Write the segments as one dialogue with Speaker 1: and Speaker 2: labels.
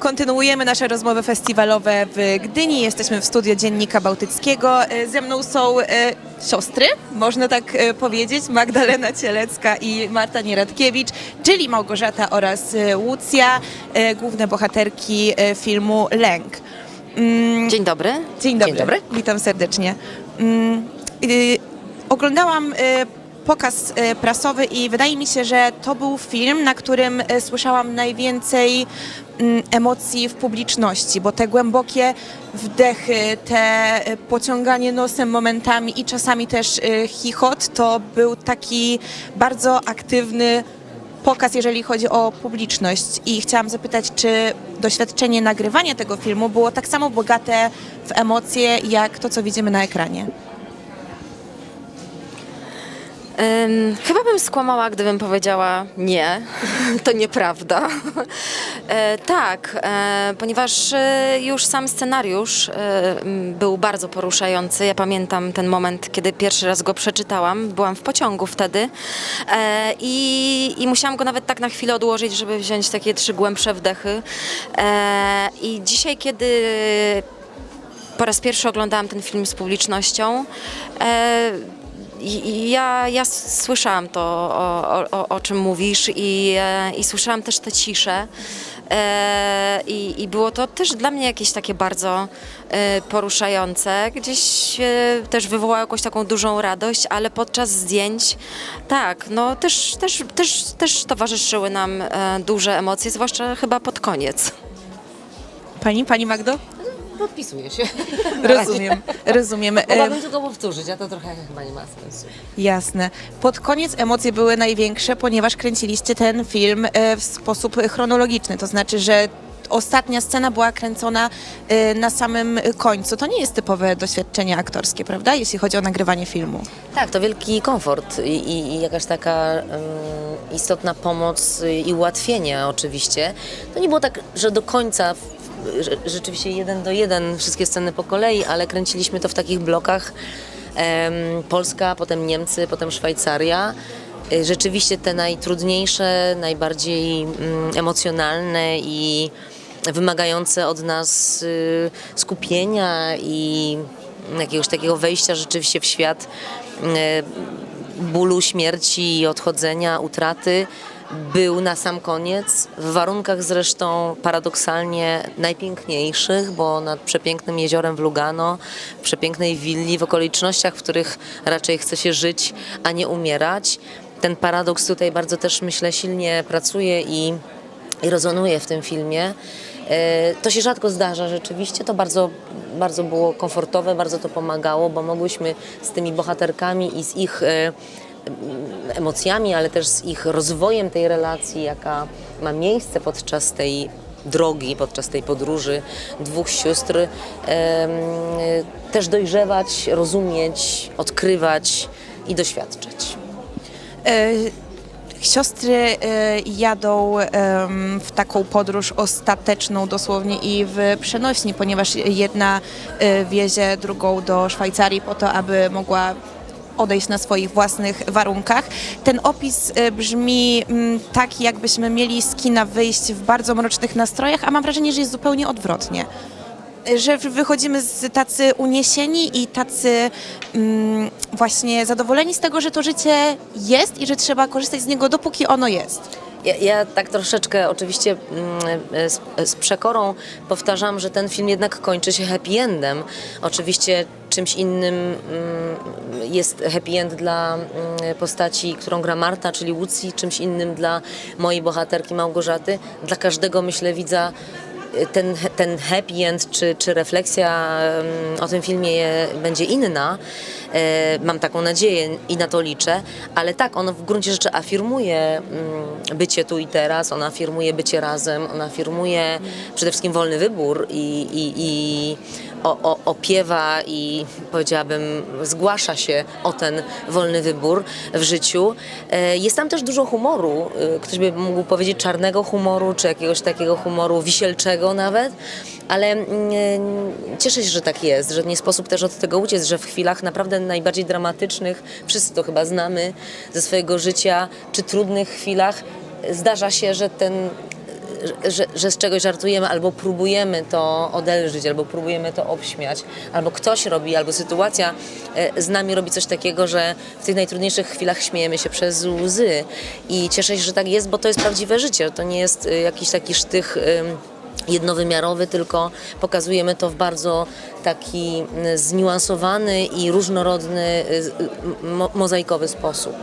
Speaker 1: Kontynuujemy nasze rozmowy festiwalowe w Gdyni. Jesteśmy w studio Dziennika Bałtyckiego. E, Ze mną są e, siostry, można tak e, powiedzieć, Magdalena Cielecka i Marta Nieradkiewicz, czyli Małgorzata oraz e, Łucja, e, główne bohaterki e, filmu Lęk. Mm,
Speaker 2: Dzień dobry.
Speaker 1: Dzień dobry.
Speaker 2: Dzień dobry.
Speaker 1: Witam serdecznie. Mm, y, oglądałam y, pokaz y, prasowy i wydaje mi się, że to był film, na którym y, słyszałam najwięcej mm, emocji w publiczności, bo te głębokie wdechy, te y, pociąganie nosem momentami i czasami też chichot, to był taki bardzo aktywny pokaz, jeżeli chodzi o publiczność. I chciałam zapytać, czy doświadczenie nagrywania tego filmu było tak samo bogate w emocje, jak to, co widzimy na ekranie?
Speaker 2: Chyba bym skłamała, gdybym powiedziała nie, to nieprawda. E, tak, e, ponieważ e, już sam scenariusz e, był bardzo poruszający. Ja pamiętam ten moment, kiedy pierwszy raz go przeczytałam. Byłam w pociągu wtedy e, i, i musiałam go nawet tak na chwilę odłożyć, żeby wziąć takie trzy głębsze wdechy. E, I dzisiaj, kiedy po raz pierwszy oglądałam ten film z publicznością. E, ja, ja słyszałam to, o, o, o czym mówisz, i, e, i słyszałam też tę ciszę. E, i, I było to też dla mnie jakieś takie bardzo e, poruszające. Gdzieś też wywołało jakąś taką dużą radość, ale podczas zdjęć tak, no też, też, też, też towarzyszyły nam duże emocje, zwłaszcza chyba pod koniec.
Speaker 1: Pani, pani Magdo?
Speaker 3: Podpisuję się.
Speaker 1: Rozumiem, rozumiem. E,
Speaker 3: Mogłabym tylko powtórzyć, a to trochę chyba nie ma sensu.
Speaker 1: Jasne. Pod koniec emocje były największe, ponieważ kręciliście ten film e, w sposób chronologiczny, to znaczy, że ostatnia scena była kręcona e, na samym końcu. To nie jest typowe doświadczenie aktorskie, prawda, jeśli chodzi o nagrywanie filmu?
Speaker 3: Tak, to wielki komfort i, i, i jakaś taka istotna pomoc i ułatwienie oczywiście. To nie było tak, że do końca rzeczywiście jeden do jeden wszystkie sceny po kolei, ale kręciliśmy to w takich blokach. Polska, potem Niemcy, potem Szwajcaria. Y, Rzeczywiście te najtrudniejsze, najbardziej mm, emocjonalne i wymagające od nas y, skupienia i jakiegoś takiego wejścia rzeczywiście w świat y, bólu, śmierci, odchodzenia, utraty był na sam koniec, w warunkach zresztą paradoksalnie najpiękniejszych, bo nad przepięknym jeziorem w Lugano, w przepięknej willi, w okolicznościach, w których raczej chce się żyć, a nie umierać. Ten paradoks tutaj bardzo też myślę silnie pracuje i, i rezonuje w tym filmie. E, To się rzadko zdarza rzeczywiście, to bardzo, bardzo było komfortowe, bardzo to pomagało, bo mogłyśmy z tymi bohaterkami i z ich e, emocjami, ale też z ich rozwojem tej relacji, jaka ma miejsce podczas tej drogi, podczas tej podróży dwóch sióstr, też dojrzewać, rozumieć, odkrywać i doświadczać.
Speaker 1: E, Siostry e, jadą w taką podróż ostateczną dosłownie i w przenośni, ponieważ jedna e, wiezie drugą do Szwajcarii po to, aby mogła odejść na swoich własnych warunkach. Ten opis e, brzmi mm, tak, jakbyśmy mieli z kina wyjść w bardzo mrocznych nastrojach, a mam wrażenie, że jest zupełnie odwrotnie że wychodzimy z tacy uniesieni i tacy mm, właśnie zadowoleni z tego, że to życie jest i że trzeba korzystać z niego dopóki ono jest.
Speaker 3: Ja, ja tak troszeczkę oczywiście mm, z, z przekorą powtarzam, że ten film jednak kończy się happy endem. Oczywiście czymś innym mm, jest happy end dla mm, postaci, którą gra Marta, czyli Łucji, czymś innym dla mojej bohaterki Małgorzaty. Dla każdego myślę widza y, ten, ten happy end czy, czy refleksja mm, o tym filmie będzie inna. E, Mam taką nadzieję i na to liczę, ale tak, on w gruncie rzeczy afirmuje bycie tu i teraz, on afirmuje bycie razem, on afirmuje przede wszystkim wolny wybór i, i, i o, o, opiewa i powiedziałabym zgłasza się o ten wolny wybór w życiu. E, Jest tam też dużo humoru, e, ktoś by mógł powiedzieć czarnego humoru, czy jakiegoś takiego humoru wisielczego nawet, ale mm, cieszę się, że tak jest, że nie sposób też od tego uciec, że w chwilach naprawdę najbardziej dramatycznych, wszyscy to chyba znamy ze swojego życia, czy trudnych chwilach, zdarza się, że ten że, że, z czegoś żartujemy, albo próbujemy to odelżyć, albo próbujemy to obśmiać, albo ktoś robi, albo sytuacja e, z nami robi coś takiego, że w tych najtrudniejszych chwilach śmiejemy się przez łzy. I cieszę się, że tak jest, bo to jest prawdziwe życie. To nie jest e, jakiś taki sztych. ym, jednowymiarowy, tylko pokazujemy to w bardzo taki zniuansowany i różnorodny, mo- mozaikowy sposób.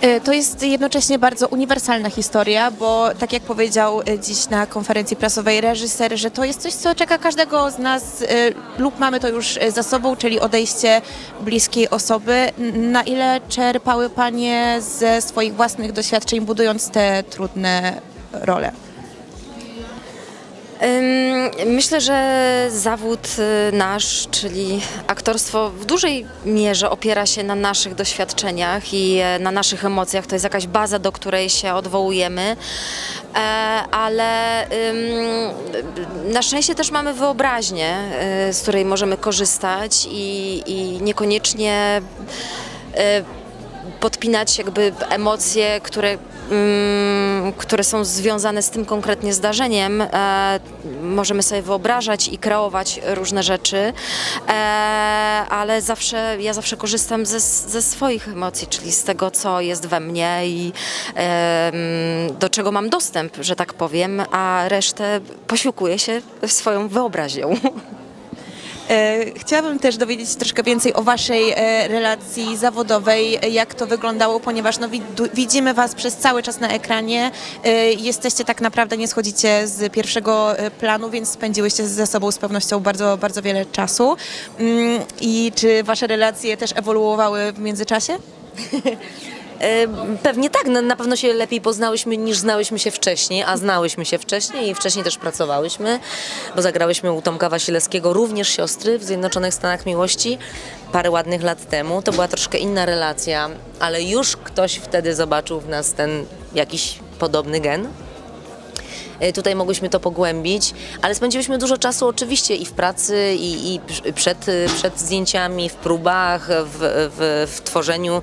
Speaker 1: E, To jest jednocześnie bardzo uniwersalna historia, bo tak jak powiedział e, dziś na konferencji prasowej reżyser, że to jest coś, co czeka każdego z nas e, lub mamy to już za sobą, czyli odejście bliskiej osoby. Na ile czerpały Panie ze swoich własnych doświadczeń, budując te trudne role?
Speaker 2: Myślę, że zawód y, nasz, czyli aktorstwo, w dużej mierze opiera się na naszych doświadczeniach i e, na naszych emocjach. To jest jakaś baza, do której się odwołujemy, E, ale na szczęście też mamy wyobraźnię, y, z której możemy korzystać i, i niekoniecznie y, podpinać jakby emocje, które, które są związane z tym konkretnie zdarzeniem. E, możemy sobie wyobrażać i kreować różne rzeczy, e, ale zawsze, ja zawsze korzystam ze, ze swoich emocji, czyli z tego, co jest we mnie i e, mm, do czego mam dostęp, że tak powiem, a resztę posiłkuję się swoją wyobraźnią.
Speaker 1: E, Chciałabym też dowiedzieć się troszkę więcej o Waszej e, relacji zawodowej, jak to wyglądało, ponieważ no, widzimy Was przez cały czas na ekranie. E, Jesteście tak naprawdę, nie schodzicie z pierwszego planu, więc spędziłyście ze sobą z pewnością bardzo, bardzo wiele czasu. Mm, I czy Wasze relacje też ewoluowały w międzyczasie?
Speaker 3: Pewnie tak, no, na pewno się lepiej poznałyśmy niż znałyśmy się wcześniej, a znałyśmy się wcześniej i wcześniej też pracowałyśmy, bo zagrałyśmy u Tomka Wasilewskiego również siostry w Zjednoczonych Stanach Miłości parę ładnych lat temu. To była troszkę inna relacja, ale już ktoś wtedy zobaczył w nas ten jakiś podobny gen. E, Tutaj mogłyśmy to pogłębić, ale spędziłyśmy dużo czasu oczywiście i w pracy, i, i przed, przed zdjęciami, w próbach, w, w, w tworzeniu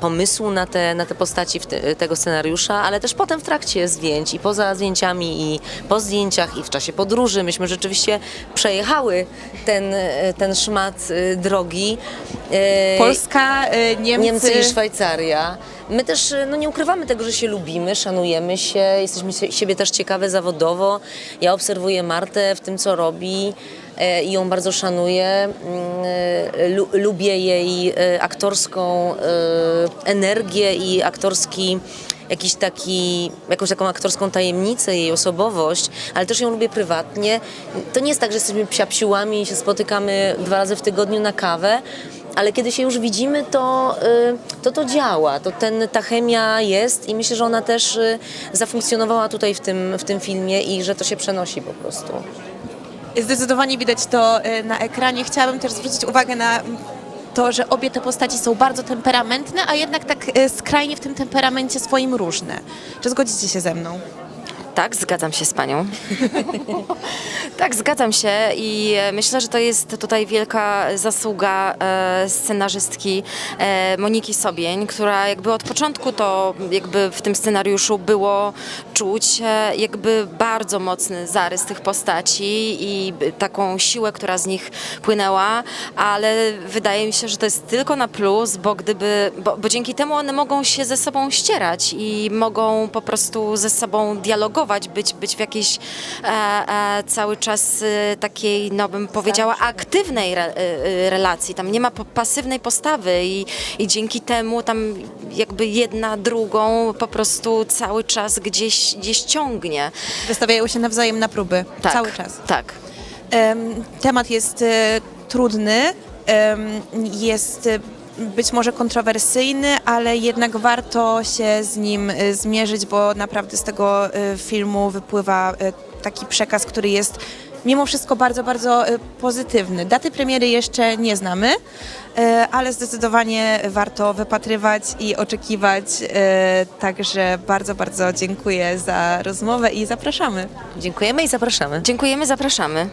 Speaker 3: pomysłu na te, na te postaci w te, tego scenariusza, ale też potem w trakcie zdjęć i poza zdjęciami i po zdjęciach i w czasie podróży. Myśmy rzeczywiście przejechały ten, e, ten szmat e, drogi. E,
Speaker 1: Polska, e, Niemcy...
Speaker 3: Niemcy i Szwajcaria. My też no, nie ukrywamy tego, że się lubimy, szanujemy się, jesteśmy sie- siebie też ciekawe zawodowo. Ja obserwuję Martę w tym, co robi e, i ją bardzo szanuję. Mm, e, Lu, lubię jej e, aktorską e, energię i aktorski jakiś taki, jakąś taką aktorską tajemnicę, jej osobowość, ale też ją lubię prywatnie. To nie jest tak, że jesteśmy psiapsiłami i się spotykamy dwa razy w tygodniu na kawę, ale kiedy się już widzimy, to to, to działa, to ten, ta chemia jest i myślę, że ona też zafunkcjonowała tutaj w tym, w tym filmie i że to się przenosi po prostu.
Speaker 1: Zdecydowanie widać to e, na ekranie. Chciałabym też zwrócić uwagę na to, że obie te postaci są bardzo temperamentne, a jednak tak e, skrajnie w tym temperamencie swoim różne. Czy zgodzicie się ze mną?
Speaker 2: Tak, zgadzam się z panią. tak, zgadzam się i e, myślę, że to jest tutaj wielka zasługa e, scenarzystki e, Moniki Sobień, która jakby od początku to jakby w tym scenariuszu było czuć jakby bardzo mocny zarys tych postaci i taką siłę, która z nich płynęła, ale wydaje mi się, że to jest tylko na plus, bo gdyby, bo, bo dzięki temu one mogą się ze sobą ścierać i mogą po prostu ze sobą dialogować, być, być w jakiejś e, e, cały czas e, takiej, no bym powiedziała, aktywnej re, e, relacji. Tam nie ma po, pasywnej postawy i, i dzięki temu tam jakby jedna drugą po prostu cały czas gdzieś, gdzieś ciągnie.
Speaker 1: Wystawiają się nawzajem na próby
Speaker 2: Tak,
Speaker 1: cały czas.
Speaker 2: Tak.
Speaker 1: Em, Temat jest e, trudny, em, jest e, być może kontrowersyjny, ale jednak warto się z nim e, zmierzyć, bo naprawdę z tego e, filmu wypływa e, taki przekaz, który jest mimo wszystko bardzo, bardzo pozytywny. Daty premiery jeszcze nie znamy, ale zdecydowanie warto wypatrywać i oczekiwać. Także bardzo, bardzo dziękuję za rozmowę i zapraszamy.
Speaker 3: Dziękujemy i zapraszamy.
Speaker 2: Dziękujemy, zapraszamy.